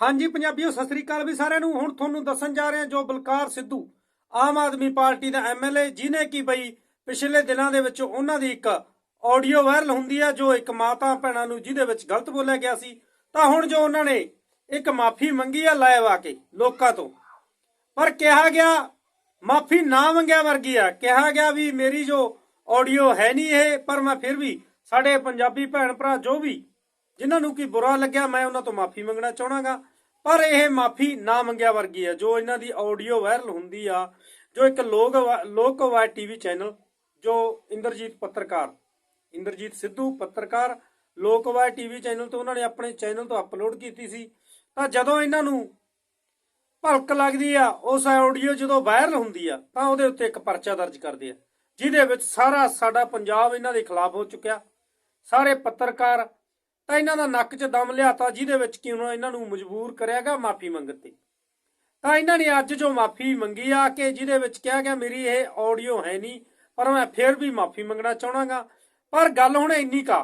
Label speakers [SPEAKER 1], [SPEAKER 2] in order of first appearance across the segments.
[SPEAKER 1] ਹਾਂਜੀ ਪੰਜਾਬੀਓ, ਸਤਿ ਸ੍ਰੀ ਅਕਾਲ ਵੀ ਸਾਰਿਆਂ ਨੂੰ। ਹੁਣ ਤੁਹਾਨੂੰ ਦੱਸਣ ਜਾ ਰਹੇ ਹਾਂ ਜੋ ਬਲਕਾਰ ਸਿੱਧੂ, ਆਮ ਆਦਮੀ ਪਾਰਟੀ ਦਾ ਐਮਐਲਏ ਜਿਨੇ ਕੀ ਬਈ ਪਿਛਲੇ ਦਿਨਾਂ ਦੇ ਵਿੱਚ ਉਹਨਾਂ ਦੀ ਇੱਕ ਆਡੀਓ ਵਾਇਰਲ ਹੁੰਦੀ ਹੈ ਜੋ ਇੱਕ ਮਾਤਾ ਭੈਣਾਂ ਨੂੰ ਜਿਹਦੇ ਵਿੱਚ ਗਲਤ ਬੋਲਿਆ ਗਿਆ ਸੀ, ਤਾਂ ਹੁਣ ਜੋ ਉਹਨਾਂ ਨੇ ਇੱਕ ਮਾਫੀ ਮੰਗੀ ਆ ਲਾਇਵ ਆ ਕੇ ਲੋਕਾਂ ਤੋਂ। ਪਰ ਕਿਹਾ ਗਿਆ, ਮਾਫੀ ਨਾ ਮੰਗਿਆ ਵਰਗੀ ਆ। ਕਿਹਾ ਗਿਆ ਵੀ ਮੇਰੀ ਜੋ ਆਡੀਓ ਹੈ ਨਹੀਂ ਇਹ, ਪਰ ਮੈਂ ਫਿਰ ਵੀ ਸਾਡੇ ਪੰਜਾਬੀ ਭੈਣ ਭਰਾ ਜੋ ਵੀ ਜਿਨ੍ਹਾਂ ਨੂੰ ਕੀ ਬੁਰਾ ਲੱਗਿਆ, ਮੈਂ ਉਹਨਾਂ ਤੋਂ ਮਾਫੀ ਮੰਗਣਾ ਚਾਹਣਾਗਾ। ਪਰ ਇਹ ਮਾਫੀ ਨਾ ਮੰਗਿਆ ਵਰਗੀ ਹੈ ਜੋ ਇਹਨਾਂ ਦੀ ਆਡੀਓ ਵਾਇਰਲ ਹੁੰਦੀ ਆ, ਜੋ ਇੱਕ ਲੋਕ ਲੋਕਵਾਈ ਟੀਵੀ ਚੈਨਲ, ਜੋ ਇੰਦਰਜੀਤ ਪੱਤਰਕਾਰ, ਇੰਦਰਜੀਤ ਸਿੱਧੂ ਪੱਤਰਕਾਰ ਲੋਕਵਾਈ ਟੀਵੀ ਚੈਨਲ ਤੋਂ ਉਹਨਾਂ ਨੇ ਆਪਣੇ ਚੈਨਲ ਤੋਂ ਅਪਲੋਡ ਕੀਤੀ ਸੀ। ਤਾਂ ਜਦੋਂ ਇਹਨਾਂ ਨੂੰ ਭਲਕ ਲੱਗਦੀ ਆ, ਉਸ ਆਡੀਓ ਜਦੋਂ ਵਾਇਰਲ ਹੁੰਦੀ ਆ, ਤਾਂ ਉਹਦੇ ਉੱਤੇ ਇੱਕ ਪਰਚਾ ਦਰਜ ਕਰਦੇ ਆ, ਜਿਹਦੇ ਵਿੱਚ ਸਾਰਾ ਸਾਡਾ ਪੰਜਾਬ ਇਹਨਾਂ ਦੇ ਖਿਲਾਫ ਹੋ ਚੁੱਕਿਆ। ਸਾਰੇ ਪੱਤਰਕਾਰ ਤਾਂ ਇਹਨਾਂ ਦਾ ਨੱਕ 'ਚ ਦਮ ਲਿਆਤਾ, ਜਿਹਦੇ ਵਿੱਚ ਕਿ ਉਹਨਾਂ ਇਹਨਾਂ ਨੂੰ ਮਜਬੂਰ ਕਰਿਆਗਾ ਮਾਫੀ ਮੰਗਣ ਤੇ। ਤਾਂ ਇਹਨਾਂ ਨੇ ਅੱਜ ਜੋ ਮਾਫੀ ਮੰਗੀ ਆ ਕਿ ਜਿਹਦੇ ਵਿੱਚ ਕਿਹਾ ਗਿਆ, ਮੇਰੀ ਇਹ ਆਡੀਓ ਹੈ ਨਹੀਂ, ਪਰ ਮੈਂ ਫਿਰ ਵੀ ਮਾਫੀ ਮੰਗਣਾ ਚਾਹਣਾਗਾ ਪਰ ਗੱਲ ਹੁਣ ਇੰਨੀ ਕਾ,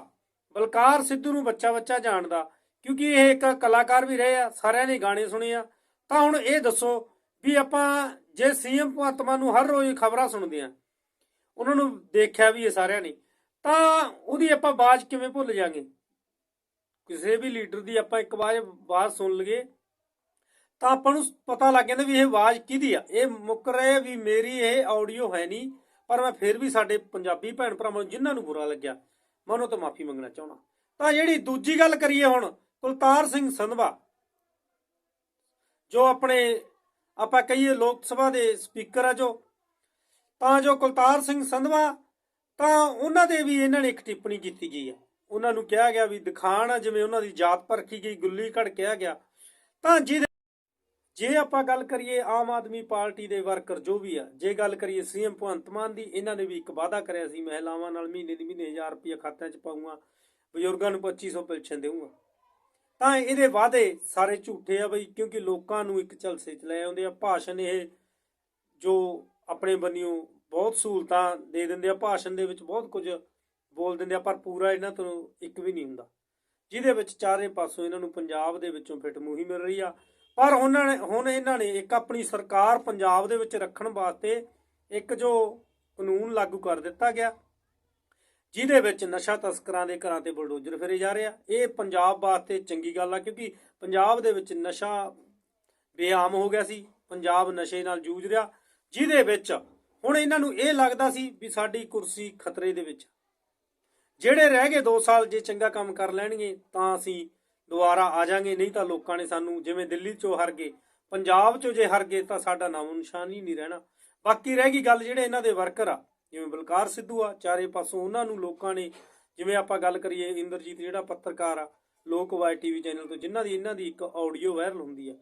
[SPEAKER 1] ਬਲਕਾਰ ਸਿੱਧੂ ਨੂੰ ਬੱਚਾ ਬੱਚਾ ਜਾਣਦਾ, ਕਿਉਂਕਿ ਇਹ ਇੱਕ ਕਲਾਕਾਰ ਵੀ ਰਹੇ ਆ, ਸਾਰਿਆਂ ਨੇ ਗਾਣੇ ਸੁਣੇ ਆ। ਤਾਂ ਹੁਣ ਇਹ ਦੱਸੋ ਵੀ ਆਪਾਂ ਜੇ ਸੀਐਮ ਭਗਵੰਤ ਮਾਨ ਨੂੰ ਹਰ ਰੋਜ਼ ਖਬਰਾਂ ਸੁਣਦੇ ਆ, ਉਹਨਾਂ ਨੂੰ ਦੇਖਿਆ ਵੀ ਇਹ ਸਾਰਿਆਂ ਨੇ, ਤਾਂ ਉਹਦੀ ਆਪਾਂ ਆਵਾਜ਼ ਕਿਵੇਂ ਭੁੱਲ ਜਾਾਂਗੇ? ਕਿਸੇ ਵੀ ਲੀਡਰ ਦੀ ਆਪਾਂ ਇੱਕ ਵਾਰ ਆਵਾਜ਼ ਸੁਣ ਲਈਏ, ਤਾਂ ਆਪਾਂ ਨੂੰ ਪਤਾ ਲੱਗ ਜਾਂਦਾ ਵੀ ਇਹ ਆਵਾਜ਼ ਕਿਹਦੀ ਆ। ਇਹ ਮੁੱਕ ਰਹੇ ਵੀ ਮੇਰੀ ਇਹ ਆਡੀਓ ਹੈ ਨਹੀਂ, ਪਰ ਮੈਂ ਫਿਰ ਵੀ ਸਾਡੇ ਪੰਜਾਬੀ ਭੈਣ ਭਰਾਵਾਂ ਨੂੰ ਜਿਨ੍ਹਾਂ ਨੂੰ ਬੁਰਾ ਲੱਗਿਆ, ਮੈਂ ਉਹਨਾਂ ਤੋਂ ਮਾਫੀ ਮੰਗਣਾ ਚਾਹਣਾ ਤਾਂ ਜਿਹੜੀ ਦੂਜੀ ਗੱਲ ਕਰੀਏ ਹੁਣ, ਕੁਲਤਾਰ ਸਿੰਘ ਸੰਧਵਾ, ਜੋ ਆਪਣੇ ਆਪਾਂ ਕਹੀਏ ਲੋਕ ਸਭਾ ਦੇ ਸਪੀਕਰ ਆ ਜੋ, ਤਾਂ ਜੋ ਕੁਲਤਾਰ ਸਿੰਘ ਸੰਧਵਾ, ਤਾਂ ਉਹਨਾਂ ਦੇ ਵੀ ਇਹਨਾਂ ਨੇ ਇੱਕ ਟਿੱਪਣੀ ਕੀਤੀ ਗਈ ਆ। ਉਹਨਾਂ ਨੂੰ ਕਿਹਾ ਗਿਆ ਵੀ ਦਿਖਾਣ ਆ, ਜਿਵੇਂ ਉਹਨਾਂ ਦੀ ਜਾਤ ਪਰਖੀ ਗਈ, ਗੁੱਲੀ ਘੜ ਕਿਹਾ ਗਿਆ। ਤਾਂ ਜਿਹਦੇ ਜੇ ਆਪਾਂ ਗੱਲ ਕਰੀਏ ਆਮ ਆਦਮੀ ਪਾਰਟੀ ਦੇ ਵਰਕਰ ਜੋ ਵੀ ਆ, ਜੇ ਗੱਲ ਕਰੀਏ ਸੀਐਮ ਭਗਵੰਤ ਮਾਨ ਦੀ, ਇਹਨਾਂ ਨੇ ਵੀ ਇੱਕ ਵਾਅਦਾ ਕਰਿਆ ਸੀ, ਮਹਿਲਾਵਾਂ ਨਾਲ ਮਹੀਨੇ ਦੀ ਮਹੀਨੇ 1000 ਰੁਪਏ ਖਾਤਿਆਂ 'ਚ ਪਾਉਂਗਾ ਬਜ਼ੁਰਗਾਂ ਨੂੰ 2500 ਪੈਨਸ਼ਨ ਦੇਵਾਂਗਾ ਤਾਂ ਇਹਦੇ ਵਾਅਦੇ ਸਾਰੇ ਝੂਠੇ ਆ ਬਈ, ਕਿਉਂਕਿ ਲੋਕਾਂ ਨੂੰ ਇੱਕ ਝਲਸੇ 'ਚ ਲੈ ਆਉਂਦੇ ਆ। ਭਾਸ਼ਣ ਇਹ ਜੋ ਆਪਣੇ ਬੰਨਿਓ ਬਹੁਤ ਸਹੂਲਤਾਂ ਦੇ ਦਿੰਦੇ ਆ, ਭਾਸ਼ਣ ਦੇ ਵਿੱਚ ਬਹੁਤ ਕੁਝ ਬੋਲ ਦਿੰਦੇ ਆ, ਪਰ ਪੂਰਾ ਇਹਨਾਂ ਤੋਂ ਇੱਕ ਵੀ ਨਹੀਂ ਹੁੰਦਾ। ਜਿਹਦੇ ਵਿੱਚ ਚਾਰੇ ਪਾਸੋਂ ਇਹਨਾਂ ਨੂੰ ਪੰਜਾਬ ਦੇ ਵਿੱਚੋਂ ਫਿੱਟ ਮੂਹੀ ਮਿਲ ਰਹੀ ਆ। ਪਰ ਉਹਨਾਂ ਨੇ ਹੁਣ ਇਹਨਾਂ ਨੇ ਇੱਕ ਆਪਣੀ ਸਰਕਾਰ ਪੰਜਾਬ ਦੇ ਵਿੱਚ ਰੱਖਣ ਵਾਸਤੇ ਇੱਕ ਜੋ ਕਾਨੂੰਨ ਲਾਗੂ ਕਰ ਦਿੱਤਾ ਗਿਆ, ਜਿਹਦੇ ਵਿੱਚ ਨਸ਼ਾ ਤਸਕਰਾਂ ਦੇ ਘਰਾਂ ਤੇ ਬਲਡੋਜ਼ਰ ਫਿਰੇ ਜਾ ਰਹੇ ਆ। ਇਹ ਪੰਜਾਬ ਵਾਸਤੇ ਚੰਗੀ ਗੱਲ ਆ, ਕਿਉਂਕਿ ਪੰਜਾਬ ਦੇ ਵਿੱਚ ਨਸ਼ਾ ਬੇਆਮ ਹੋ ਗਿਆ ਸੀ, ਪੰਜਾਬ ਨਸ਼ੇ ਨਾਲ ਜੂਝ ਰਿਹਾ, ਜਿਹਦੇ ਵਿੱਚ ਹੁਣ ਇਹਨਾਂ ਨੂੰ ਇਹ ਲੱਗਦਾ ਸੀ ਵੀ ਸਾਡੀ ਕੁਰਸੀ ਖਤਰੇ ਦੇ ਵਿੱਚ ਜਿਹੜੇ ਰਹਿ ਗਏ 2 ਸਾਲ, ਜੇ ਚੰਗਾ ਕੰਮ ਕਰ ਲੈਣਗੇ, ਤਾਂ ਅਸੀਂ ਦੁਬਾਰਾ ਆ ਜਾਾਂਗੇ। ਨਹੀਂ ਤਾਂ ਲੋਕਾਂ ਨੇ ਸਾਨੂੰ ਜਿਵੇਂ ਦਿੱਲੀ ਚੋਂ ਹਰ ਗਏ, ਪੰਜਾਬ ਚੋਂ ਜੇ ਹਰ ਗਏ, ਤਾਂ ਸਾਡਾ ਨਾਮ ਨਿਸ਼ਾਨ ਹੀ ਨਹੀਂ ਰਹਿਣਾ। ਬਾਕੀ ਰਹਿ ਗਈ ਗੱਲ ਜਿਹੜੇ ਇਹਨਾਂ ਦੇ ਵਰਕਰ ਆ, ਜਿਵੇਂ ਬਲਕਾਰ ਸਿੱਧੂ ਆ, ਚਾਰੇ ਪਾਸੋਂ ਉਹਨਾਂ ਨੂੰ ਲੋਕਾਂ ਨੇ, ਜਿਵੇਂ ਆਪਾਂ ਗੱਲ ਕਰੀਏ ਇੰਦਰਜੀਤ ਜਿਹੜਾ ਪੱਤਰਕਾਰ ਆ, ਲੋਕ ਲੋਕਵਾਈ ਟੀਵੀ ਚੈਨਲ ਤੋਂ, ਜਿਨ੍ਹਾਂ ਦੀ, ਇਹਨਾਂ ਦੀ ਇੱਕ ਆਡੀਓ ਵਾਇਰਲ ਹੁੰਦੀ ਆ।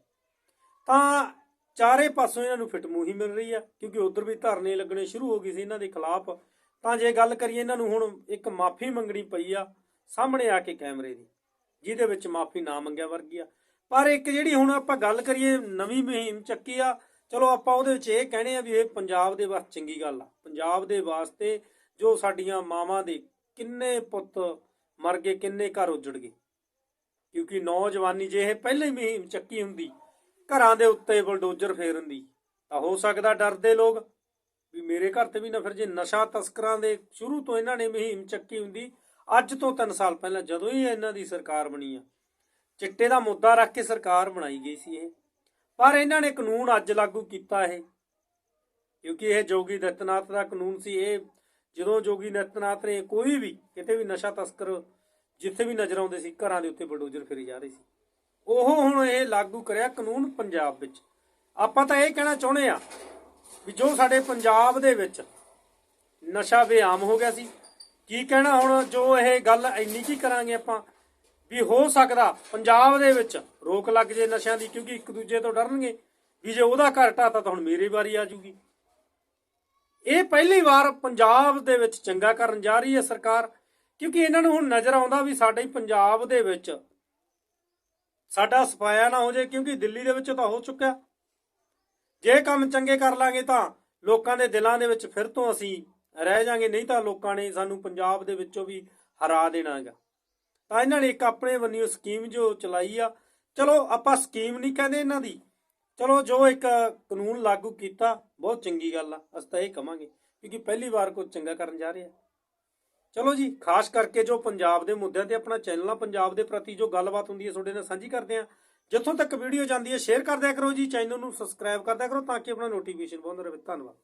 [SPEAKER 1] ਤਾਂ ਚਾਰੇ ਪਾਸੋਂ ਇਹਨਾਂ ਨੂੰ ਫਿੱਟ ਮੂਹੀ ਮਿਲ ਰਹੀ ਆ, ਕਿਉਂਕਿ ਉਧਰ ਵੀ ਧਰਨੇ ਲੱਗਣੇ ਸ਼ੁਰੂ ਹੋ ਗਏ ਸੀ, ਇਹਨਾਂ ਦੇ ਖਿਲਾਫ ਤਾਂ ਜੇ ਗੱਲ ਕਰੀਏ ਇਹਨਾਂ ਨੂੰ ਹੁਣ ਇੱਕ ਮਾਫੀ ਮੰਗਣੀ ਪਈ ਆ ਸਾਹਮਣੇ ਆ ਕੇ ਕੈਮਰੇ ਦੀ, ਜਿਹਦੇ ਵਿੱਚ ਮਾਫੀ ਨਾ ਮੰਗਿਆ ਵਰਗੀ ਆ। ਪਰ ਇੱਕ ਜਿਹੜੀ ਹੁਣ ਆਪਾਂ ਗੱਲ ਕਰੀਏ ਨਵੀਂ ਮੁਹਿੰਮ ਚੱਕੀ ਆ, ਚਲੋ ਆਪਾਂ ਉਹਦੇ ਵਿੱਚ ਇਹ ਕਹਿਣੇ ਆ ਵੀ ਇਹ ਪੰਜਾਬ ਦੇ ਵਾਸਤੇ ਚੰਗੀ ਗੱਲ ਆ। ਪੰਜਾਬ ਦੇ ਵਾਸਤੇ ਜੋ ਸਾਡੀਆਂ ਮਾਵਾਂ ਦੇ ਕਿੰਨੇ ਪੁੱਤ ਮਰ ਗਏ, ਕਿੰਨੇ ਘਰ ਉਜੜ ਗਏ। ਕਿਉਂਕਿ ਨੌਜਵਾਨੀ ਜੇ ਇਹ ਪਹਿਲਾਂ ਹੀ ਮੁਹਿੰਮ ਚੱਕੀ ਹੁੰਦੀ, ਘਰਾਂ ਦੇ ਉੱਤੇ ਬਲਡੋਜ਼ਰ ਫੇਰਨ ਦੀ ਤਾਂ ਹੋ ਸਕਦਾ ਡਰਦੇ ਲੋਕ। ਵੀ ਮੇਰੇ ਘਰ ਤੇ ਵੀ ਨਾ ਫਿਰ ਜੇ ਨਸ਼ਾ ਤਸਕਰਾਂ ਦੇ ਸ਼ੁਰੂ ਤੋਂ ਇਹਨਾਂ ਨੇ ਮਹੀਮ ਚੱਕੀ ਹੁੰਦੀ, ਅੱਜ ਤੋਂ 3 ਸਾਲ ਪਹਿਲਾਂ ਜਦੋਂ ਹੀ ਇਹਨਾਂ ਦੀ ਸਰਕਾਰ ਬਣੀ ਆ। ਚਿੱਟੇ ਦਾ ਮੁੱਦਾ ਰੱਖ ਕੇ ਸਰਕਾਰ ਬਣਾਈ ਗਈ ਸੀ ਇਹ। ਪਰ ਇਹਨਾਂ ਨੇ ਕਾਨੂੰਨ ਅੱਜ ਲਾਗੂ ਕੀਤਾ ਇਹ। ਕਿਉਂਕਿ ਇਹ ਜੋਗੀ ਦਿੱਤਨਾਥ ਦਾ ਕਾਨੂੰਨ ਸੀ, ਇਹ ਜਦੋਂ ਜੋਗੀ ਦਿੱਤਨਾਥ ਨੇ ਕੋਈ ਵੀ ਕਿਤੇ ਵੀ ਨਸ਼ਾ ਤਸਕਰ ਜਿੱਥੇ ਵੀ ਨਜ਼ਰ ਆਉਂਦੇ ਸੀ, ਘਰਾਂ ਦੇ ਉੱਤੇ ਬਡੋਜਰ ਫੇਰੀ ਜਾ ਰਹੀ ਸੀ। ਉਹ ਹੁਣ ਇਹ ਲਾਗੂ ਕਰਿਆ ਕਾਨੂੰਨ ਪੰਜਾਬ ਵਿੱਚ। ਆਪਾਂ ਤਾਂ ਇਹ ਕਹਿਣਾ ਚਾਹੁੰਦੇ ਆ ਵੀ ਜੋ ਸਾਡੇ ਪੰਜਾਬ ਦੇ ਵਿੱਚ ਨਸ਼ਾ ਬੇਆਮ ਹੋ ਗਿਆ ਸੀ, ਕੀ ਕਹਿਣਾ ਹੁਣ ਜੋ ਇਹ ਗੱਲ ਇੰਨੀ ਕੀ ਕਰਾਂਗੇ ਆਪਾਂ ਵੀ ਹੋ ਸਕਦਾ ਪੰਜਾਬ ਦੇ ਵਿੱਚ ਰੋਕ ਲੱਗ ਜੇ ਨਸ਼ਿਆਂ ਦੀ, ਕਿਉਂਕਿ ਇੱਕ ਦੂਜੇ ਤੋਂ ਡਰਨਗੇ ਵੀ ਜੇ ਉਹਦਾ ਘਰ ਢਾਤਾ ਤਾਂ ਹੁਣ ਮੇਰੀ ਵਾਰੀ ਆ ਜੂਗੀ ਇਹ ਪਹਿਲੀ ਵਾਰ ਪੰਜਾਬ ਦੇ ਵਿੱਚ ਚੰਗਾ ਕਰਨ ਜਾ ਰਹੀ ਹੈ ਸਰਕਾਰ, ਕਿਉਂਕਿ ਇਹਨਾਂ ਨੂੰ ਹੁਣ ਨਜ਼ਰ ਆਉਂਦਾ ਵੀ ਸਾਡੇ ਪੰਜਾਬ ਦੇ ਵਿੱਚ ਸਾਡਾ ਸਫਾਇਆ ਨਾ ਹੋ ਜਾਏ, ਕਿਉਂਕਿ ਦਿੱਲੀ ਦੇ ਵਿੱਚ ਤਾਂ ਹੋ ਚੁੱਕਿਆ। ਜੇ ਕੰਮ ਚੰਗੇ ਕਰ ਲਾਂਗੇ ਤਾਂ ਲੋਕਾਂ ਦੇ ਦਿਲਾਂ ਦੇ ਵਿੱਚ ਫਿਰ ਤੋਂ ਅਸੀਂ ਰਹਿ ਜਾਾਂਗੇ, ਨਹੀਂ ਤਾਂ ਲੋਕਾਂ ਨੇ ਸਾਨੂੰ ਪੰਜਾਬ ਦੇ ਵਿੱਚੋਂ ਵੀ ਹਰਾ ਦੇਣਾ ਤਾਂ ਇਹਨਾਂ ਨੇ ਇੱਕ ਆਪਣੇ ਵੱਲੋਂ ਸਕੀਮ ਜੋ ਚਲਾਈ ਆ, ਚਲੋ ਆਪਾਂ ਸਕੀਮ ਨਹੀਂ ਕਹਿੰਦੇ ਇਹਨਾਂ ਦੀ, ਚਲੋ ਜੋ ਇੱਕ ਕਾਨੂੰਨ ਲਾਗੂ ਕੀਤਾ, ਬਹੁਤ ਚੰਗੀ ਗੱਲ ਆ, ਅਸੀਂ ਤਾਂ ਇਹ ਕਵਾਂਗੇ ਕਿਉਂਕਿ ਪਹਿਲੀ ਵਾਰ ਕੋਈ ਚੰਗਾ ਕਰਨ ਜਾ ਰਹੇ ਆ। ਚਲੋ ਜੀ, ਖਾਸ ਕਰਕੇ ਜੋ ਪੰਜਾਬ ਦੇ ਮੁੱਦਿਆਂ ਤੇ ਆਪਣਾ ਚੈਨਲ ਆ ਪੰਜਾਬ ਦੇ ਪ੍ਰਤੀ ਜੋ ਗੱਲਬਾਤ ਹੁੰਦੀ ਹੈ, ਤੁਹਾਡੇ ਨਾਲ ਸਾਂਝੀ ਕਰਦੇ ਆ ਜਿੱਥੋਂ ਤੱਕ ਵੀਡੀਓ ਜਾਂਦੀ ਹੈ ਸ਼ੇਅਰ ਕਰ ਦਿਆ ਕਰੋ ਜੀ ਚੈਨਲ ਨੂੰ ਸਬਸਕ੍ਰਾਈਬ ਕਰ ਦਿਆ ਕਰੋ ਤਾਂ ਕਿ ਆਪਣਾ ਨੋਟੀਫਿਕੇਸ਼ਨ ਪਹੁੰਚਦਾ ਰਹੇ। ਧੰਨਵਾਦ।